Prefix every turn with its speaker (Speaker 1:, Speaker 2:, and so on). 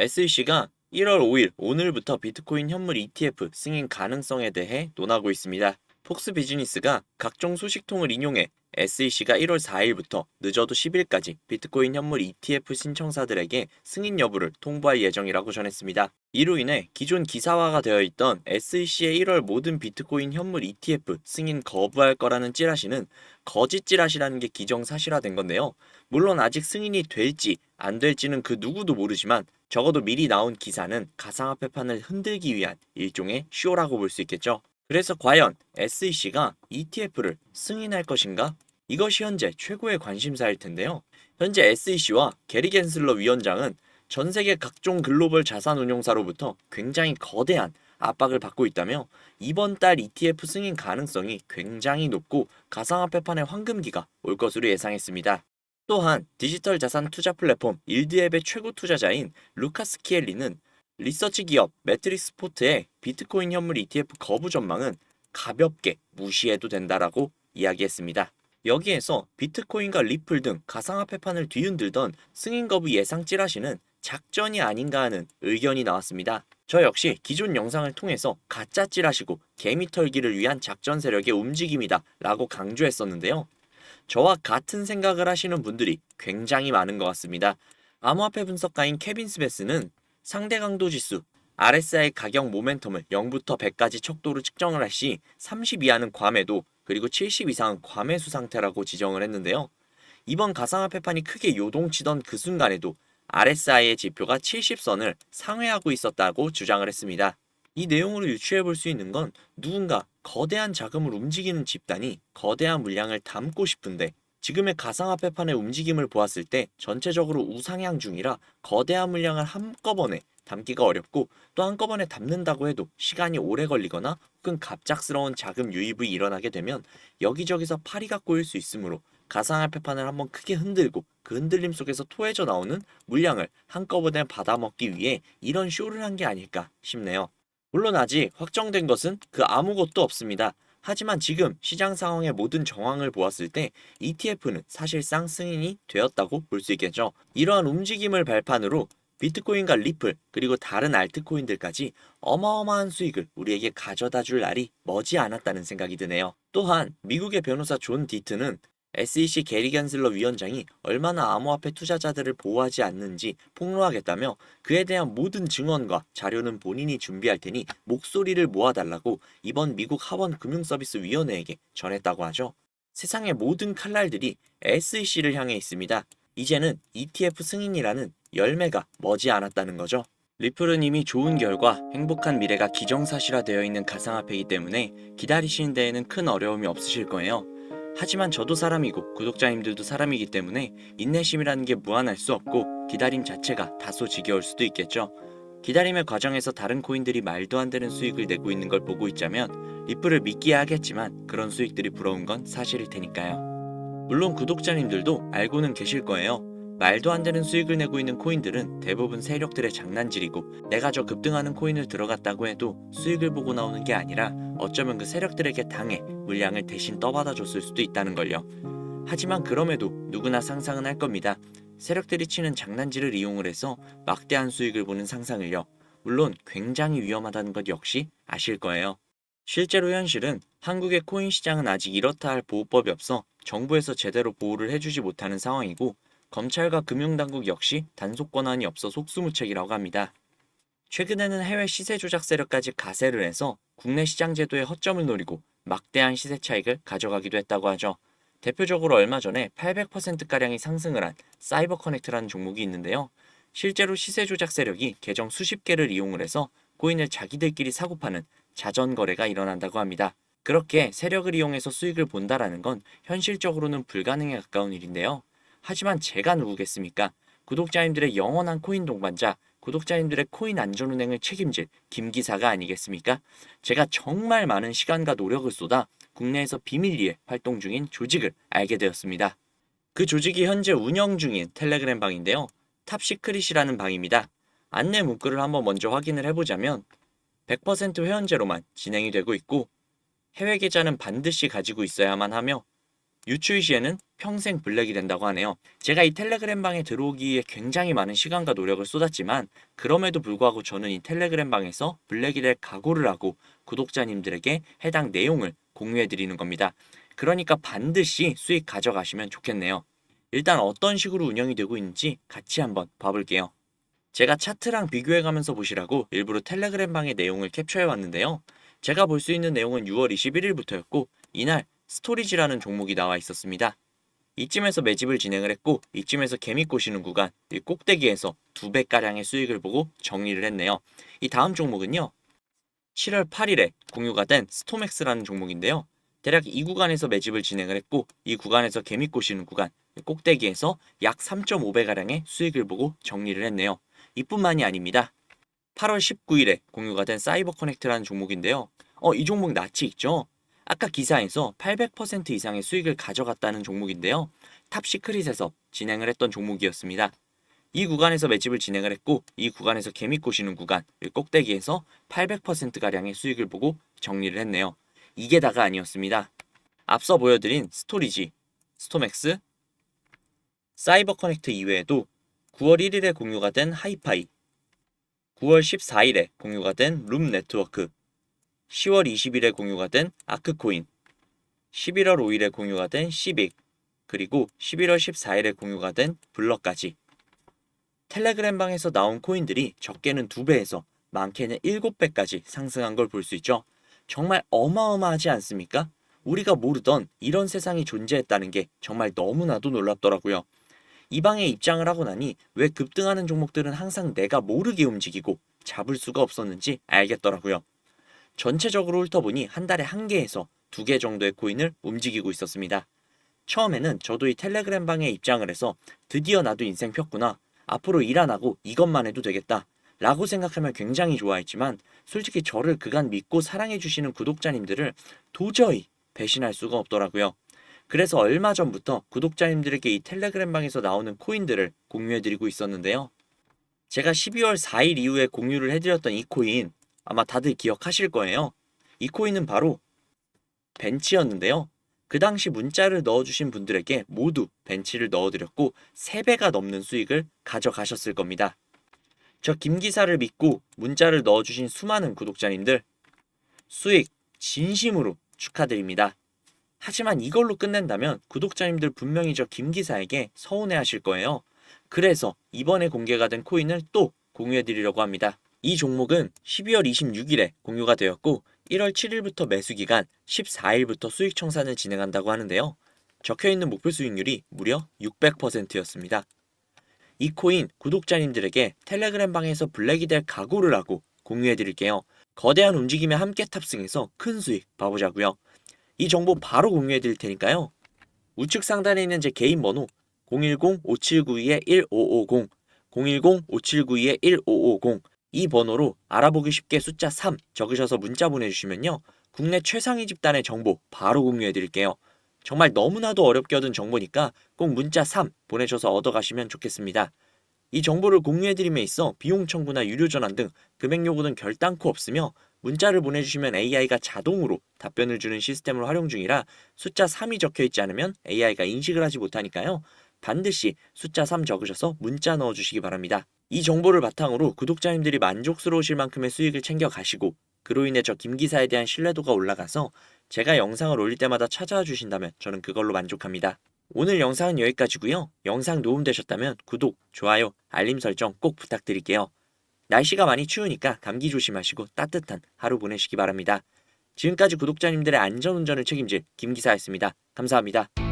Speaker 1: SEC가 1월 5일 오늘부터 비트코인 현물 ETF 승인 가능성에 대해 논하고 있습니다. 폭스 비즈니스가 각종 소식통을 인용해 SEC가 1월 4일부터 늦어도 10일까지 비트코인 현물 ETF 신청사들에게 승인 여부를 통보할 예정이라고 전했습니다. 이로 인해 기존 기사화가 되어 있던 SEC의 1월 모든 비트코인 현물 ETF 승인 거부할 거라는 찌라시는 거짓 찌라시라는 게 기정사실화된 건데요. 물론 아직 승인이 될지 안 될지는 그 누구도 모르지만 적어도 미리 나온 기사는 가상화폐판을 흔들기 위한 일종의 쇼라고 볼 수 있겠죠. 그래서 과연 SEC가 ETF를 승인할 것인가? 이것이 현재 최고의 관심사일 텐데요. 현재 SEC와 게리 겐슬러 위원장은 전 세계 각종 글로벌 자산 운용사로부터 굉장히 거대한 압박을 받고 있다며 이번 달 ETF 승인 가능성이 굉장히 높고 가상화폐판의 황금기가 올 것으로 예상했습니다. 또한 디지털 자산 투자 플랫폼 일드앱의 최고 투자자인 루카스 키엘리는 리서치 기업 매트릭스 포트의 비트코인 현물 ETF 거부 전망은 가볍게 무시해도 된다라고 이야기했습니다. 여기에서 비트코인과 리플 등 가상화폐판을 뒤흔들던 승인 거부 예상 찌라시는 작전이 아닌가 하는 의견이 나왔습니다. 저 역시 기존 영상을 통해서 가짜 찌라시고 개미 털기를 위한 작전 세력의 움직임이다 라고 강조했었는데요. 저와 같은 생각을 하시는 분들이 굉장히 많은 것 같습니다. 암호화폐 분석가인 케빈 스베스는 상대 강도 지수 RSI 가격 모멘텀을 0부터 100까지 척도로 측정을 할 시 30 이하는 과매도 그리고 70 이상은 과매수 상태라고 지정을 했는데요. 이번 가상화폐판이 크게 요동치던 그 순간에도 RSI의 지표가 70선을 상회하고 있었다고 주장을 했습니다. 이 내용으로 유추해 볼 수 있는 건 누군가 거대한 자금을 움직이는 집단이 거대한 물량을 담고 싶은데 지금의 가상화폐판의 움직임을 보았을 때 전체적으로 우상향 중이라 거대한 물량을 한꺼번에 담기가 어렵고 또 한꺼번에 담는다고 해도 시간이 오래 걸리거나 혹은 갑작스러운 자금 유입이 일어나게 되면 여기저기서 파리가 꼬일 수 있으므로 가상화폐판을 한번 크게 흔들고 그 흔들림 속에서 토해져 나오는 물량을 한꺼번에 받아먹기 위해 이런 쇼를 한 게 아닐까 싶네요. 물론 아직 확정된 것은 그 아무것도 없습니다. 하지만 지금 시장 상황의 모든 정황을 보았을 때 ETF는 사실상 승인이 되었다고 볼 수 있겠죠. 이러한 움직임을 발판으로 비트코인과 리플 그리고 다른 알트코인들까지 어마어마한 수익을 우리에게 가져다 줄 날이 머지 않았다는 생각이 드네요. 또한 미국의 변호사 존 디트는 SEC 게리 겐슬러 위원장이 얼마나 암호화폐 투자자들을 보호하지 않는지 폭로하겠다며 그에 대한 모든 증언과 자료는 본인이 준비할 테니 목소리를 모아달라고 이번 미국 하원 금융서비스 위원회에게 전했다고 하죠. 세상의 모든 칼날들이 SEC를 향해 있습니다. 이제는 ETF 승인이라는 열매가 머지 않았다는 거죠. 리플은 이미 좋은 결과, 행복한 미래가 기정사실화 되어 있는 가상화폐이기 때문에 기다리시는 데에는 큰 어려움이 없으실 거예요. 하지만 저도 사람이고 구독자님들도 사람이기 때문에 인내심이라는 게 무한할 수 없고 기다림 자체가 다소 지겨울 수도 있겠죠. 기다림의 과정에서 다른 코인들이 말도 안 되는 수익을 내고 있는 걸 보고 있자면 리플을 믿기야 하겠지만 그런 수익들이 부러운 건 사실일 테니까요. 물론 구독자님들도 알고는 계실 거예요. 말도 안 되는 수익을 내고 있는 코인들은 대부분 세력들의 장난질이고 내가 저 급등하는 코인을 들어갔다고 해도 수익을 보고 나오는 게 아니라 어쩌면 그 세력들에게 당해 물량을 대신 떠받아 줬을 수도 있다는 걸요. 하지만 그럼에도 누구나 상상은 할 겁니다. 세력들이 치는 장난질을 이용을 해서 막대한 수익을 보는 상상을요. 물론 굉장히 위험하다는 것 역시 아실 거예요. 실제로 현실은 한국의 코인 시장은 아직 이렇다 할 보호법이 없어 정부에서 제대로 보호를 해주지 못하는 상황이고 검찰과 금융당국 역시 단속 권한이 없어 속수무책이라고 합니다. 최근에는 해외 시세 조작 세력까지 가세를 해서 국내 시장 제도의 허점을 노리고 막대한 시세 차익을 가져가기도 했다고 하죠. 대표적으로 얼마 전에 800%가량이 상승을 한 사이버 커넥트라는 종목이 있는데요. 실제로 시세 조작 세력이 계정 수십 개를 이용을 해서 코인을 자기들끼리 사고 파는 자전 거래가 일어난다고 합니다. 그렇게 세력을 이용해서 수익을 본다라는 건 현실적으로는 불가능에 가까운 일인데요. 하지만 제가 누구겠습니까? 구독자님들의 영원한 코인 동반자, 구독자님들의 코인 안전운행을 책임질 김 기사가 아니겠습니까? 제가 정말 많은 시간과 노력을 쏟아 국내에서 비밀리에 활동 중인 조직을 알게 되었습니다. 그 조직이 현재 운영 중인 텔레그램 방인데요. 탑시크릿이라는 방입니다. 안내 문구를 한번 먼저 확인을 해보자면 100% 회원제로만 진행이 되고 있고 해외 계좌는 반드시 가지고 있어야만 하며 유추일 시에는 평생 블랙이 된다고 하네요. 제가 이 텔레그램 방에 들어오기에 굉장히 많은 시간과 노력을 쏟았지만 그럼에도 불구하고 저는 이 텔레그램 방에서 블랙이 될 각오를 하고 구독자님들에게 해당 내용을 공유해 드리는 겁니다. 그러니까 반드시 수익 가져가시면 좋겠네요. 일단 어떤 식으로 운영이 되고 있는지 같이 한번 봐볼게요. 제가 차트랑 비교해 가면서 보시라고 일부러 텔레그램 방의 내용을 capture 해 왔는데요. 제가 볼 수 있는 내용은 6월 21일부터였고 이날 스토리지라는 종목이 나와 있었습니다. 이쯤에서 매집을 진행을 했고 이쯤에서 개미 꼬시는 구간 이 꼭대기에서 두 배가량의 수익을 보고 정리를 했네요. 이 다음 종목은요. 7월 8일에 공유가 된 스토맥스라는 종목인데요. 대략 이 구간에서 매집을 진행을 했고 이 구간에서 개미 꼬시는 구간 꼭대기에서 약 3.5배가량의 수익을 보고 정리를 했네요. 이뿐만이 아닙니다. 8월 19일에 공유가 된 사이버 커넥트라는 종목인데요. 어, 이 종목 낯이 있죠? 아까 기사에서 800% 이상의 수익을 가져갔다는 종목인데요. 탑시크릿에서 진행을 했던 종목이었습니다. 이 구간에서 매집을 진행을 했고 이 구간에서 개미 꼬시는 구간 이 꼭대기에서 800%가량의 수익을 보고 정리를 했네요. 이게 다가 아니었습니다. 앞서 보여드린 스토리지, 스토맥스, 사이버 커넥트 이외에도 9월 1일에 공유가 된 하이파이, 9월 14일에 공유가 된 룸 네트워크, 10월 20일에 공유가 된 아크코인, 11월 5일에 공유가 된 시빅, 그리고 11월 14일에 공유가 된 블럭까지. 텔레그램 방에서 나온 코인들이 적게는 2배에서 많게는 7배까지 상승한 걸 볼 수 있죠. 정말 어마어마하지 않습니까? 우리가 모르던 이런 세상이 존재했다는 게 정말 너무나도 놀랍더라고요. 이 방에 입장을 하고 나니 왜 급등하는 종목들은 항상 내가 모르게 움직이고 잡을 수가 없었는지 알겠더라고요. 전체적으로 훑어보니 한 달에 한 개에서 두 개 정도의 코인을 움직이고 있었습니다. 처음에는 저도 이 텔레그램 방에 입장을 해서 드디어 나도 인생 폈구나. 앞으로 일 안 하고 이것만 해도 되겠다. 라고 생각하면 굉장히 좋아했지만 솔직히 저를 그간 믿고 사랑해주시는 구독자님들을 도저히 배신할 수가 없더라고요. 그래서 얼마 전부터 구독자님들에게 이 텔레그램 방에서 나오는 코인들을 공유해드리고 있었는데요. 제가 12월 4일 이후에 공유를 해드렸던 이 코인 아마 다들 기억하실 거예요. 이 코인은 바로 벤치였는데요. 그 당시 문자를 넣어주신 분들에게 모두 벤치를 넣어드렸고 3배가 넘는 수익을 가져가셨을 겁니다. 저 김기사를 믿고 문자를 넣어주신 수많은 구독자님들 수익 진심으로 축하드립니다. 하지만 이걸로 끝낸다면 구독자님들 분명히 저 김기사에게 서운해 하실 거예요. 그래서 이번에 공개가 된 코인을 또 공유해 드리려고 합니다. 이 종목은 12월 26일에 공유가 되었고 1월 7일부터 매수 기간 14일부터 수익 청산을 진행한다고 하는데요. 적혀 있는 목표 수익률이 무려 600%였습니다. 이 코인 구독자님들에게 텔레그램 방에서 블랙이 될 각오를 하고 공유해 드릴게요. 거대한 움직임에 함께 탑승해서 큰 수익 봐보자고요. 이 정보 바로 공유해 드릴 테니까요. 우측 상단에 있는 제 개인 번호 010-5792-1550 010-5792-1550 이 번호로 알아보기 쉽게 숫자 3 적으셔서 문자 보내주시면요. 국내 최상위 집단의 정보 바로 공유해 드릴게요. 정말 너무나도 어렵게 얻은 정보니까 꼭 문자 3 보내셔서 얻어가시면 좋겠습니다. 이 정보를 공유해드림에 있어 비용 청구나 유료 전환 등 금액 요구는 결단코 없으며 문자를 보내주시면 AI가 자동으로 답변을 주는 시스템을 활용 중이라 숫자 3이 적혀 있지 않으면 AI가 인식을 하지 못하니까요. 반드시 숫자 3 적으셔서 문자 넣어주시기 바랍니다. 이 정보를 바탕으로 구독자님들이 만족스러우실 만큼의 수익을 챙겨 가시고 그로 인해 저 김기사에 대한 신뢰도가 올라가서 제가 영상을 올릴 때마다 찾아와 주신다면 저는 그걸로 만족합니다. 오늘 영상은 여기까지고요. 영상 도움되셨다면 구독, 좋아요, 알림 설정 꼭 부탁드릴게요. 날씨가 많이 추우니까 감기 조심하시고 따뜻한 하루 보내시기 바랍니다. 지금까지 구독자님들의 안전운전을 책임질 김기사였습니다. 감사합니다.